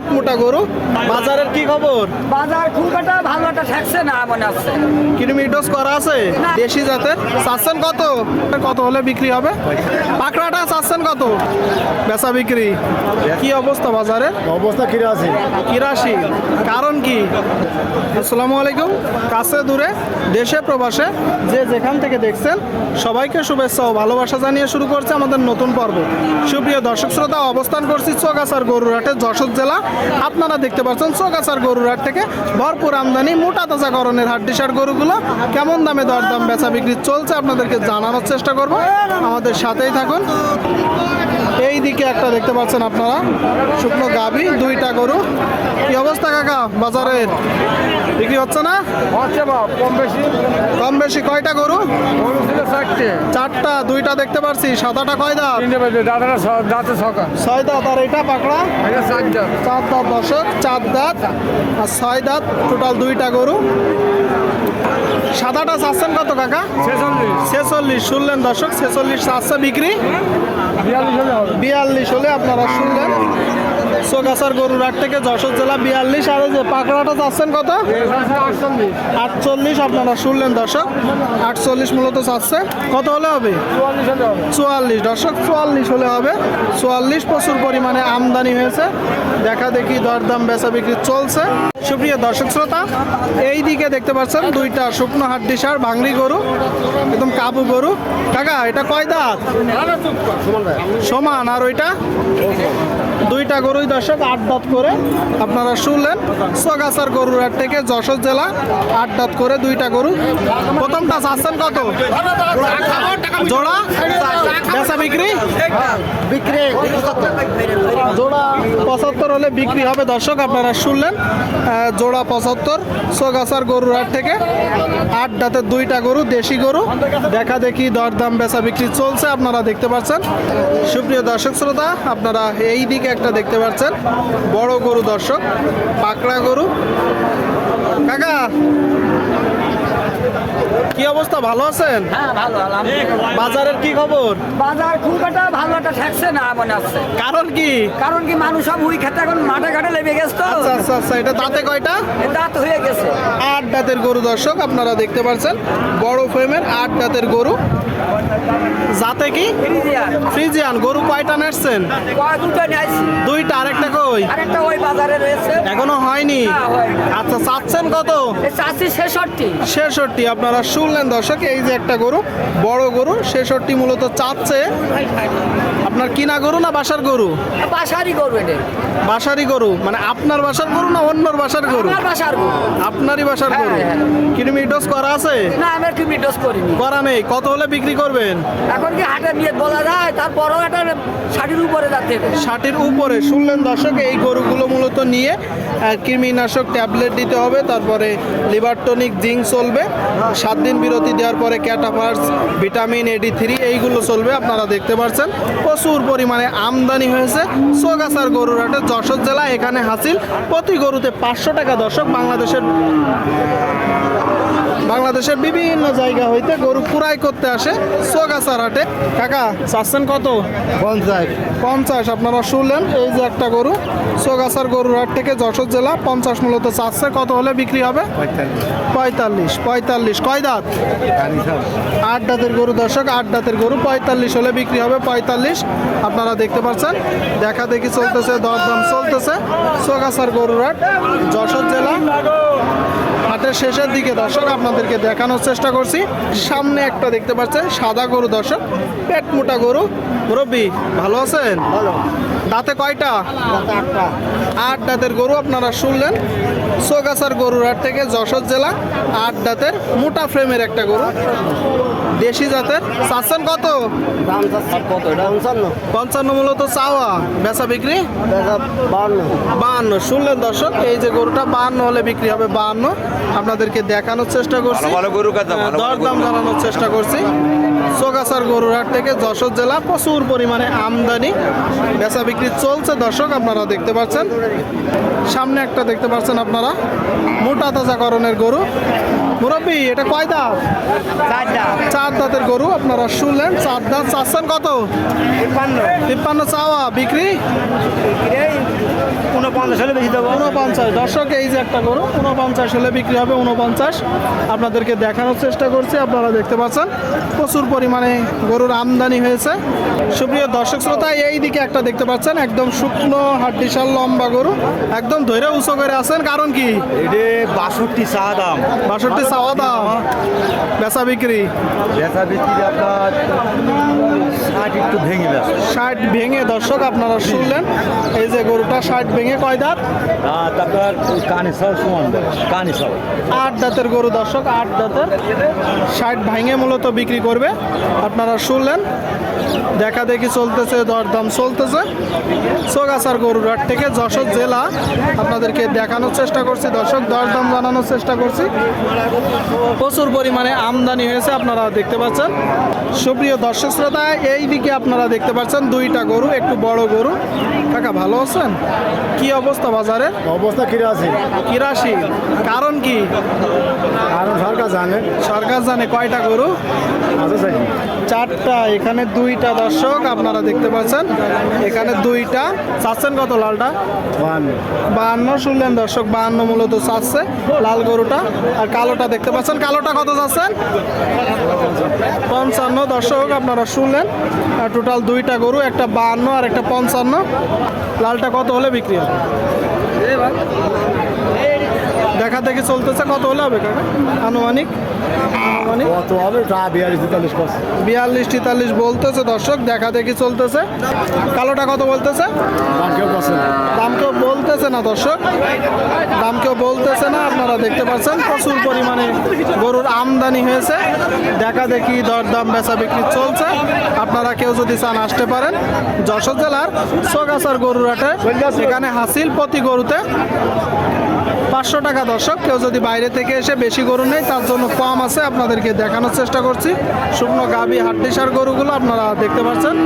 পেট মোটা গরু। বাজারের কি খবর? বাজার খুব একটা ভালো একটা ঠেকছে না মনে হচ্ছে। কিলোমিটার করা আছে? দেশি জাতের? চাচ্ছেন কত? কত হলে বিক্রি হবে? পাকড়াটা চাচ্ছেন কত? বেচা বিক্রি। কি অবস্থা বাজারে? অবস্থা কিরে আছে কিরাশি। কারণ কি? আসসালামু আলাইকুম। কাছে দূরে দেশে প্রবাসে যে যেখান থেকে দেখছেন সবাইকে শুভেচ্ছা ও ভালোবাসা জানিয়ে শুরু করছে আমাদের নতুন পর্ব। সুপ্রিয় দর্শক শ্রোতা অবস্থান করছি চোগাছার গরুরহাটের যশোর জেলা আপনারা দেখতে পাচ্ছেন গরুর গরুরহাট থেকে ভরপুর আমদানি মোটা তাজা করণের হাড্ডিসার গরুগুলো। কেমন দামে দরদাম বেচা বিক্রি চলছে আপনাদেরকে জানানোর চেষ্টা করব। আমাদের সাথেই থাকুন। এই দিকে একটা দেখতে পাচ্ছেন আপনারা শুকনো গাভী দুইটা গরু। কি অবস্থা কাকা? বাজারের বিক্রি হচ্ছে না? হচ্ছে কম বেশি। কম বেশি কয়টা গরু? চারটে। দুইটা দেখতে পাচ্ছি সাদাটা কয় দাঁত? ছয় দাঁত আর এটা পাকড়া? চার দাঁত। চার দাঁত দশক চার দাঁত আর ছয় দাঁত টোটাল দুইটা গরু। সাদাটা চাচ্ছেন কত কাকা? ছেচল্লিশ। ছেচল্লিশ শুনলেন দশক ছেচল্লিশ চারশো বিক্রি। বিয়াল্লিশ হলে আপনারা শুনলেন। সোগাছার গরুরহাট থেকে যশোর জেলা বিয়াল্লিশ, আর যে পাকড়াটা চাচ্ছেন কত? আটচল্লিশ, আপনারা শুনলেন দর্শক। আটচল্লিশ মূলত চাচ্ছে কত হলে হবে? চুয়াল্লিশ। দর্শক, চুয়াল্লিশ হলে হবে। চুয়াল্লিশ প্রচুর পরিমাণে আমদানি হয়েছে। দেখা দেখি দরদাম বেচা বিক্রি চলছে। সুপ্রিয় দর্শক শ্রোতা এই দিকে দেখতে পাচ্ছেন দুইটা শুকনো হাড্ডি সার, ভাঙড়ি গরু, একদম কাবু গরু। কাকা, এটা কয় দাঁত? সমান, আর ওইটা? দুইটা গরুই দর্শক আট দাঁত করে আপনারা শুনলেন সোগাছার গরুর হাট থেকে যশোর জেলা আট দাঁত করে দুইটা গরু। প্রথমটা চাচ্ছেন কত? জোড়া? বেচা বিক্রি? বিক্রি। জোড়া পঁচাত্তর হলে বিক্রি হবে দর্শক আপনারা শুনলেন জোড়া পঁচাত্তর সোগাছার গরুর হাট থেকে আট দাঁতের দুইটা গরু দেশি গরু। দেখা দেখি দরদাম বেচা বিক্রি চলছে আপনারা দেখতে পাচ্ছেন। সুপ্রিয় দর্শক শ্রোতা আপনারা এই দিকে একটা দেখতে পাচ্ছেন। বড় গরু দর্শক পাকড়া গরু। কাকা কি অবস্থা ভালো আছেন? হ্যাঁ ভালো বাজারের কি খবর? বাজার খুব একটা ভালো একটা ঠেকছে না মনে হচ্ছে কারণ কি? কারণ কি মানুষ সব উই খেতে এখন মাঠে ঘাটে লেগে গেছে তো। আচ্ছা আচ্ছা আচ্ছা এটা দাঁতে কয়টা? দাঁত হয়ে গেছে। আট দাঁতের গরু দর্শক আপনারা দেখতে পাচ্ছেন বড় ফ্রেমের আট দাঁতের গরু। যাতে কি? ফ্রিজিয়ান। গরু কয়টা দুটো নিয়ে দুইটা আরেকটা কই? আরেকটা ওই বাজারে রয়েছে। এখনও হয়নি? আচ্ছা চাচ্ছেন কত? চাষি ছেষট্টি। ছেষট্টি আপনারা শুনলেন দর্শক এই যে একটা গরু বড় গরু ছেষট্টি মূলত চাচ্ছে। আপনার কিনা গরু না বাসার গরু? বাসারই করবে এটা। বাসারই গরু? মানে আপনার বাসার গরু না অন্যর বাসার গরু? আমার বাসার গরু। আপনারই বাসার হ্যাঁ, গরু? হ্যাঁ। ডোজ করা আছে? না আমি আর ডোজ করিনি। করা নেই। কত হলে বিক্রি করবেন? এখন কি হাটে নিয়ে বলা যায়? তারপরও একটা ষাটির উপরে হবে। ষাটের উপরে। শুনলেন দর্শক এই গরুগুলো মূলত নিয়ে আহ, কৃমিনাশক ট্যাবলেট দিতে হবে। তারপরে লিভার টনিক জিঙ্ক চলবে। সাত দিন বিরতি দেওয়ার পরে ক্যাটাফার্স ভিটামিন এডি থ্রি এইগুলো চলবে। আপনারা দেখতে পাচ্ছেন প্রচুর পরিমাণে আমদানি হয়েছে। সোগাসার গরুর হাটে যশোর জেলা এখানে হাসিল। প্রতি গরুতে পাঁচশো টাকা দর্শক বাংলাদেশের বাংলাদেশের বিভিন্ন জায়গা হইতে গরু কুড়াই করতে আসে সোগাছার হাটে। কাকা চাচ্ছেন কত? পঞ্চাশ। পঞ্চাশ আপনারা শুনলেন এই যে একটা গরু সোগাছার গরুর হাট থেকে যশোর জেলা পঞ্চাশ মূলত চাচ্ছে কত হলে বিক্রি হবে? পঁয়তাল্লিশ। পঁয়তাল্লিশ। কয় দাঁত? আট দাঁতের গরু দর্শক আট দাঁতের গরু পঁয়তাল্লিশ হলে বিক্রি হবে পঁয়তাল্লিশ। আপনারা দেখতে পাচ্ছেন দেখা দেখি চলতেছে দরদাম চলতেছে। সোগাছার গরুর হাট যশোর জেলা হাটের শেষের দিকে দর্শক আপনাদেরকে দেখানোর চেষ্টা করছি। সামনে একটা দেখতে পাচ্ছেন সাদা গরু দর্শক পেট মোটা গরু। মুরব্বী ভালো আছেন? ভালো। দাঁতে কয়টা? আটটা। আট দাঁতের গরু আপনারা শুনলেন। সোগাছার গরুর হাট থেকে যশোর জেলা আট দাঁতের মোটা ফ্রেমের একটা গরু। দেশি জাতের। চাচ্ছেন কত? পঞ্চান্ন। মূলত চাওয়া। বেচা বিক্রি? বান্ন বাহান্ন। শুনলেন দর্শক এই যে গরুটা বাহান্ন হলে বিক্রি হবে বাহান্ন। আপনাদেরকে দেখানোর চেষ্টা করছি। দাম ভালো ভালো দরদাম জানানোর চেষ্টা করছি। চোগাছার গরুরহাট থেকে যশোর জেলা প্রচুর পরিমাণে আমদানি বেচা বিক্রি চলছে। দর্শক আপনারা দেখতে পাচ্ছেন সামনে একটা দেখতে পাচ্ছেন আপনারা মোটা তাজাকরণের গরু। মুরব্বী এটা কয় দাঁত? চার দাঁতের গরু আপনারা শুনলেন চার দাঁত চাচ্ছেন কত? তিপ্পান্ন। চাওয়া বিক্রি? উনপঞ্চাশ হলে বেশি দেবো। উনপঞ্চাশ দর্শক এই যে একটা গরু উনপঞ্চাশ হলে বিক্রি হবে উনপঞ্চাশ আপনাদেরকে দেখানোর চেষ্টা করছি আপনারা দেখতে পাচ্ছেন প্রচুর পরিমাণে গরুর আমদানি হয়েছে। সুপ্রিয় দর্শক শ্রোতা এই দিকে একটা দেখতে পাচ্ছেন একদম শুকনো হাড্ডিশাল লম্বা গরু একদম ধৈর্য উঁচু করে আছেন। কারণ কি? বাষট্টি চা দাম। বাষট্টি চাওয়া দাম। বেচা বিক্রি। বেচা বিক্রি আপনার একটু ভেঙে ষাট ভেঙে দর্শক আপনারা শুনলেন এই যে গরুটা ষাট ভেঙে কয় দাঁত? তারপর কানি সব সমান কানি সব। আট দাঁতের গরু দর্শক আট দাঁতের। ষাট ভেঙে মূলত বিক্রি করবে। আপনারা শুনলেন দেখা দেখি চলতেছে দরদাম চলতেছে। সোগাছার গরুর হাট থেকে যশোর জেলা আপনাদেরকে দেখানোর চেষ্টা করছি দর্শক দরদাম জানানোর চেষ্টা করছি। প্রচুর পরিমাণে আমদানি হয়েছে আপনারা দেখতে পাচ্ছেন। সুপ্রিয় দর্শক শ্রোতা এই দিকে আপনারা দেখতে পাচ্ছেন দুইটা গরু একটু বড় গরু। কাকা ভালো আছেন? কি অবস্থা বাজারে? অবস্থা কিরাশি কিরাশি কারণ কি? জানে সরকার জানে কয়টা গরু? চারটা এখানে দুইটা দর্শক আপনারা দেখতে পাচ্ছেন। এখানে দুইটা। চাচ্ছেন কত লালটা? বাহান্ন শুনলেন দর্শক বাহান্ন মূলত চাচ্ছে লাল গরুটা। আর কালোটা দেখতে পাচ্ছেন কালোটা কত চাচ্ছেন? পঞ্চান্ন দর্শক আপনারা শুনলেন। আর টোটাল দুইটা গরু একটা বাহান্ন আর একটা পঞ্চান্ন। লালটা কত হলে বিক্রি হবে? দেখা দেখি চলতেছে কত হলে হবে কাকা? আনুমানিক? আনুমানিক? কত হবে? বিয়াল্লিশ তেতাল্লিশ বিয়াল্লিশ তেতাল্লিশ বলতেছে দর্শক দেখা দেখি চলতেছে। কালোটা কত বলতেছে? দাম কেউ দাম কেউ বলতেছে না দর্শক। দাম কেউ বলতেছে না আপনারা দেখতে পাচ্ছেন প্রচুর পরিমাণে গরুর আমদানি হয়েছে। দেখা দেখি দরদাম বেচা বিক্রি চলছে। আপনারা কেউ যদি চান আসতে পারেন যশোর জেলার সোগাছার গরুর হাটে। এখানে হাসিল প্রতি গরুতে পাঁচশো টাকা দর্শক, কেউ যদি বাইরে থেকে এসে বেশি গরু নেই তার জন্য কম আছে। আপনাদেরকে দেখানোর চেষ্টা করছি। শুকনো গাবি হাড্ডিসার গরুগুলো আপনারা দেখতে পাচ্ছেন।